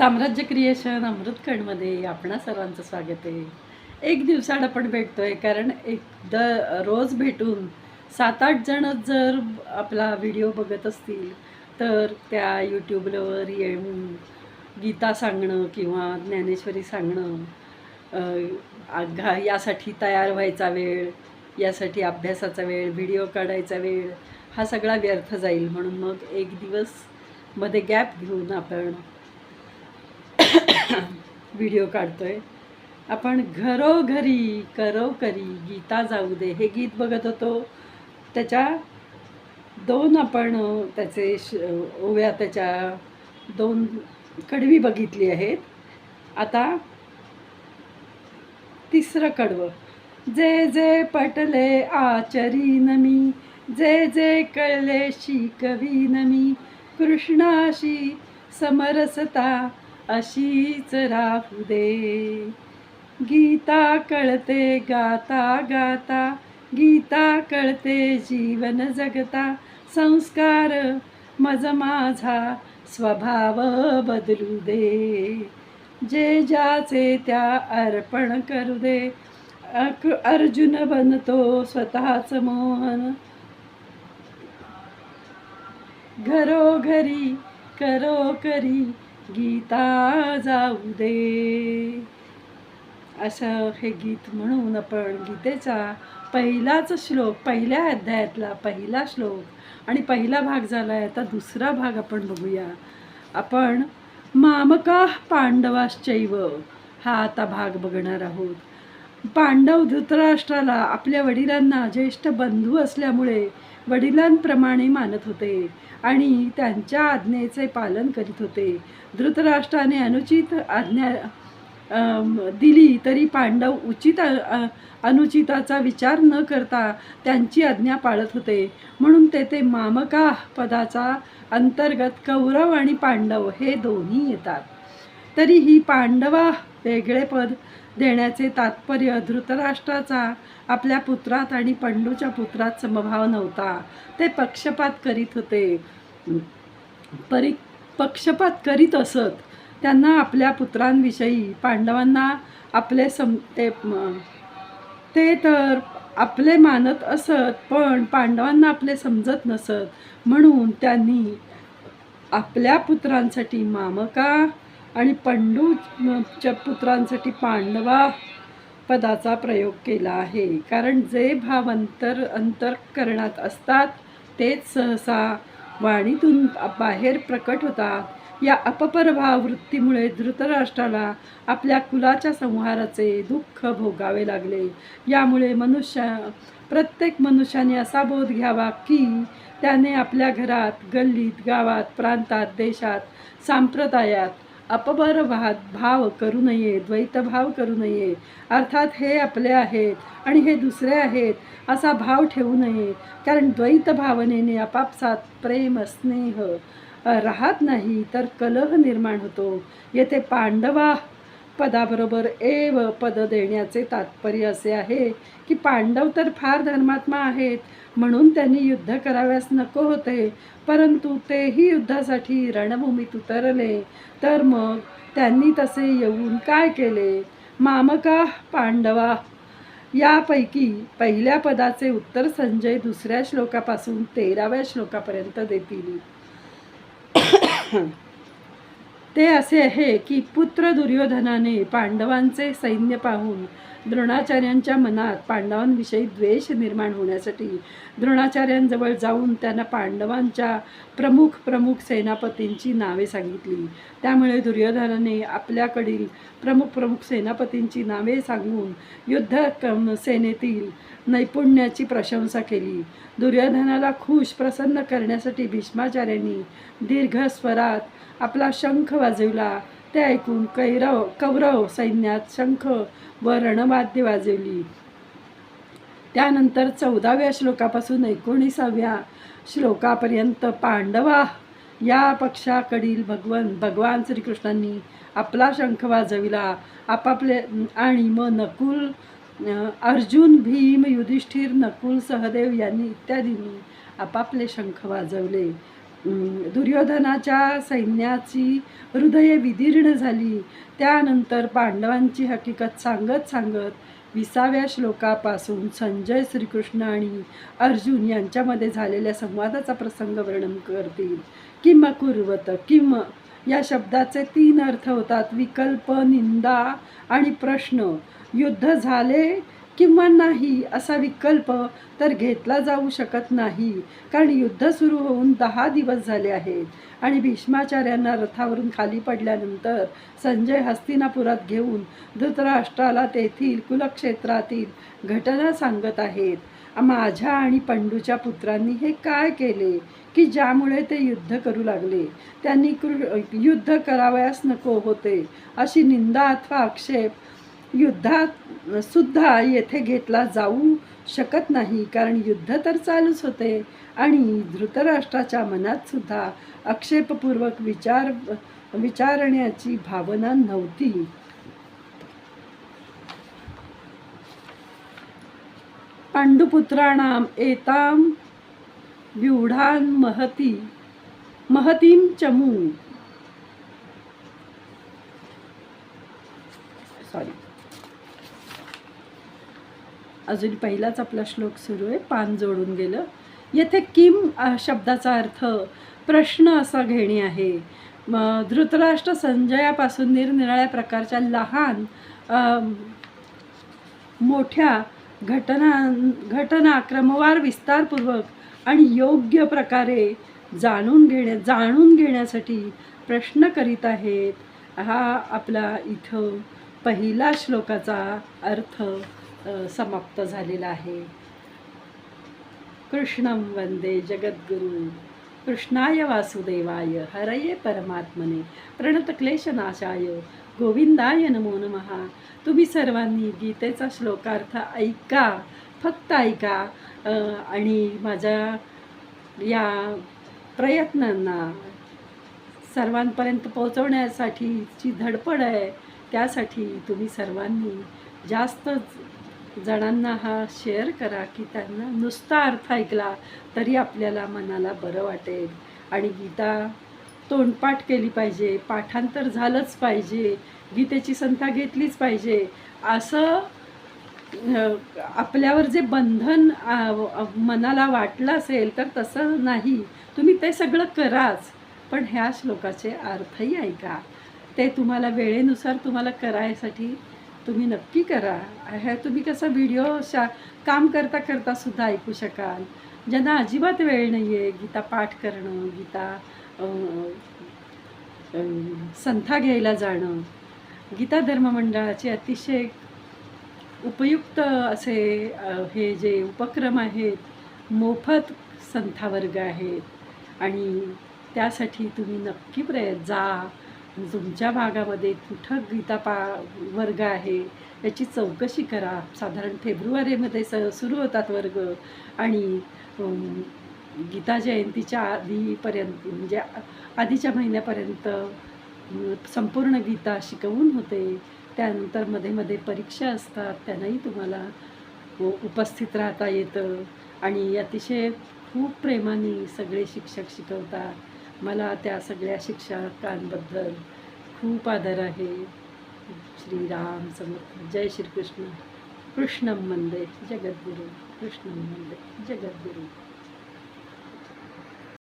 साम्राज्य क्रिएशन अमृतखंडमध्ये आपणा सर्वांचं स्वागत आहे. एक दिवसाड आपण आहे कारण एकदा रोज भेटून सात आठ जण जर आपला व्हिडिओ बघत असतील तर त्या यूट्यूबवर येऊन गीता सांगणं किंवा ज्ञानेश्वरी सांगणं घा आघा यासाठी तयार व्हायचा वेळ यासाठी अभ्यासाचा वेळ व्हिडिओ काढायचा वेळ हा सगळा व्यर्थ जाईल. म्हणून मग एक दिवसमध्ये गॅप घेऊन आपण व्हिडिओ काढतोय. आपण घरोघरी करो करी गीता जाऊ दे हे गीत बघत होतो. त्याच्या दोन आपण त्याचे श ओव्या त्याच्या दोन कडवी बघितली आहेत. आता तिसरं कडवं. जे जे पटले आचरी मी जे जे कळले शिकवी मी कृष्णाशी समरसता अशीच राहू दे. गीता कळते गाता गाता. गीता कळते जीवन जगता. संस्कार मज माझा स्वभाव बदलू दे. जे ज्याचे त्या अर्पण करू दे. अक- अर्जुन बनतो स्वतःच मोहन घरोघरी करो करी गीता जाऊ दे. असं हे गीत म्हणून आपण गीतेचा पहिलाच श्लोक पहिल्या अध्यायातला पहिला श्लोक आणि पहिला भाग झाला आहे आता दुसरा भाग आपण बघूया. आपण मामका पांडवाश्चैव हा आता भाग बघणार आहोत. पांडव धृतराष्ट्राला आपल्या वडिलांना ज्येष्ठ बंधू असल्यामुळे वडिलांप्रमाणे मानत होते आणि त्यांच्या आज्ञेचे पालन करीत होते. धृतराष्ट्राने अनुचित आज्ञा दिली तरी पांडव उचित अनुचिताचा विचार न करता त्यांची आज्ञा पाळत होते. म्हणून तेथे मामका पदाचा अंतर्गत कौरव आणि पांडव हे दोन्ही येतात. तरीही पांडवा वेगळे पद देण्याचे तात्पर्य धृतराष्ट्राचा आपल्या पुत्रात आणि पंडूच्या पुत्रात समभाव नव्हता. ते पक्षपात करीत होते. परी पक्षपात करीत असत. त्यांना आपल्या पुत्रांविषयी पांडवांना आपले सम ते ते तर आपले मानत असत पण पांडवांना आपले समजत नसत. म्हणून त्यांनी आपल्या पुत्रांसाठी मामका आणि पंडूच्या पुत्रांसाठी पांडवा पदाचा प्रयोग केला आहे. कारण जे भाव अंतर अंतरकरणात असतात तेच सहसा वाणीतून बाहेर प्रकट होतात. या अपपरभाव वृत्तीमुळे धृतराष्ट्राला आपल्या कुलाच्या संहाराचे दुःख भोगावे लागले. यामुळे मनुष्य प्रत्येक मनुष्याने असा बोध घ्यावा की त्याने आपल्या घरात गल्लीत गावात प्रांतात देशात संप्रदायात अपबर भात भाव करू नये द्वैतभाव करू नये. अर्थात हे आपले आहेत आणि हे दुसरे आहेत असा भाव ठेवू नये. कारण द्वैत भावनेने आपापसात प्रेम स्नेह राहत नाही तर कलह निर्माण होतो. येथे पांडवा पदाबरोबर एव पद देण्याचे तात्पर्य असे आहे की पांडव तर फार धर्मात्मा आहेत म्हणून त्यांनी युद्ध कराव्यास नको होते परंतु तेही युद्धासाठी रणभूमीत उतरले. तर मग त्यांनी तसे येऊन काय केले? मामका पांडवा यापैकी पहिल्या पदाचे उत्तर संजय दुसऱ्या श्लोकापासून तेराव्या श्लोकापर्यंत देतील. ते असे आहे की पुत्र दुर्योधनाने पांडवांचे सैन्य पाहून द्रोणाचार्यांच्या मनात पांडवांविषयी द्वेष निर्माण होण्यासाठी द्रोणाचार्यांजवळ जाऊन त्यांना पांडवांच्या प्रमुख प्रमुख सेनापतींची नावे सांगितली. त्यामुळे दुर्योधनाने आपल्याकडील प्रमुख प्रमुख सेनापतींची नावे सांगून युद्ध सेनेतील नैपुण्याची प्रशंसा केली. दुर्योधनाला खुश प्रसन्न करण्यासाठी भीष्माचार्यांनी दीर्घ स्वरात आपला शंख वाजवला. ते ऐकून कैरव कौरव सैन्यात शंख व रणवाद्य वाजवली. त्यानंतर चौदाव्या श्लोकापासून एकोणीसाव्या श्लोकापर्यंत पांडवा या पक्षाकडील भगवन भगवान श्रीकृष्णांनी आपला शंख वाजविला. आपापले आणि मग नकुल अर्जुन भीम युधिष्ठिर नकुल सहदेव यांनी इत्यादींनी आपापले शंख वाजवले. दुर्योधनाच्या सैन्याची हृदये विदीर्ण झाली. त्यानंतर पांडवांची हकीकत सांगत सांगत विसाव्या श्लोकापासून संजय श्रीकृष्ण आणि अर्जुन यांच्यामध्ये झालेल्या संवादाचा प्रसंग वर्णन करतील. किम कुर्वत किम? या शब्दाचे तीन अर्थ होतात. विकल्प निंदा आणि प्रश्न. युद्ध झाले किंवा नाही असा विकल्प तर घेतला जाऊ शकत नाही. कारण युद्ध सुरू होऊन दहा दिवस झाले आहेत आणि भीष्माचार्यांना रथावरून खाली पडल्यानंतर संजय हस्तिनापुरात घेऊन धृतराष्ट्राला तेथील कुलक्षेत्रातील घटना सांगत आहेत. माझ्या आणि पंडूच्या पुत्रांनी हे काय केले? की ज्यामुळे ते युद्ध करू लागले? त्यांनी कृ युद्ध करावयास नको होते. अशी निंदा अथवा आक्षेप युद्धात सुद्धा येथे घेतला जाऊ शकत नाही. कारण युद्ध तर चालूच होते आणि धृतराष्ट्राच्या मनात सुद्धा आक्षेपपूर्वक विचार विचारण्याची भावना नव्हती. पांडुपुत्राणाम एताम व्यूढान महती महतीम चमू. सॉरी अजून पहिलाच आपला श्लोक सुरू आहे पान जोडून गेलं. येथे किम शब्दाचा अर्थ प्रश्न असा घेणे आहे. धृतराष्ट्र संजयापासून निरनिराळ्या प्रकारच्या लहान मोठ्या घटना घटना क्रमवार विस्तारपूर्वक आणि योग्य प्रकारे जाणून घेण्या जाणून घेण्यासाठी प्रश्न करीत आहेत. हा आपला इथं पहिला श्लोकाचा अर्थ समाप्त झालेला आहे. कृष्णं वंदे जगद्गुरु कृष्णाय वासुदेवाय हरये परमात्मने प्रणतक्लेशनाशाय गोविंदाय नमो नमहा तुम्ही सर्वांनी गीतेचा श्लोकार्थ ऐका फक्त ऐका आणि माझ्या या प्रयत्नांना सर्वांपर्यंत पोहोचवण्यासाठीची धडपड आहे त्यासाठी तुम्ही सर्वांनी जास्त जणांना हा शेअर करा की त्यांना नुसता अर्थ ऐकला तरी आपल्याला मनाला बरं वाटेल. आणि गीता तोंडपाठ केली पाहिजे पाठांतर झालंच पाहिजे गीतेची संता घेतलीच पाहिजे. असं आपल्यावर जे बंधन मनाला वाटलं असेल तर तसं नाही. तुम्ही ते सगळं कराच पण ह्या श्लोकाचे अर्थही ऐका. ते तुम्हाला वेळेनुसार तुम्हाला करायसाठी तुम्ही नक्की करा. ह्या तुम्ही कसं व्हिडिओ शा काम करता करता सुद्धा ऐकू शकाल. ज्यांना अजिबात वेळ नाही आहे गीता पाठ करणं गीता संथा घ्यायला जाणं. गीता धर्म मंडळाचे अतिशय उपयुक्त असे हे जे उपक्रम आहेत मोफत संथा वर्ग आहेत. आणि त्यासाठी तुम्ही नक्की प्रयत्न जा. तुमच्या भागामध्ये कुठं गीता पा वर्ग आहे याची चौकशी करा. साधारण फेब्रुवारीमध्ये स सुरू होतात वर्ग. आणि गीता जयंतीच्या आधीपर्यंत म्हणजे आधीच्या महिन्यापर्यंत संपूर्ण गीता शिकवून होते. त्यानंतरमध्ये मध्ये परीक्षा असतात त्यांनाही तुम्हाला उपस्थित राहता येतं. आणि अतिशय खूप प्रेमाने सगळे शिक्षक शिकवतात. मला त्या सगळ्या शिक्षकांबद्दल खूप आदर आहे. श्रीराम समर्थ जय श्रीकृष्ण. कृष्णम मंदे जगद्गुरु कृष्णम मंदे जगद्गुरु.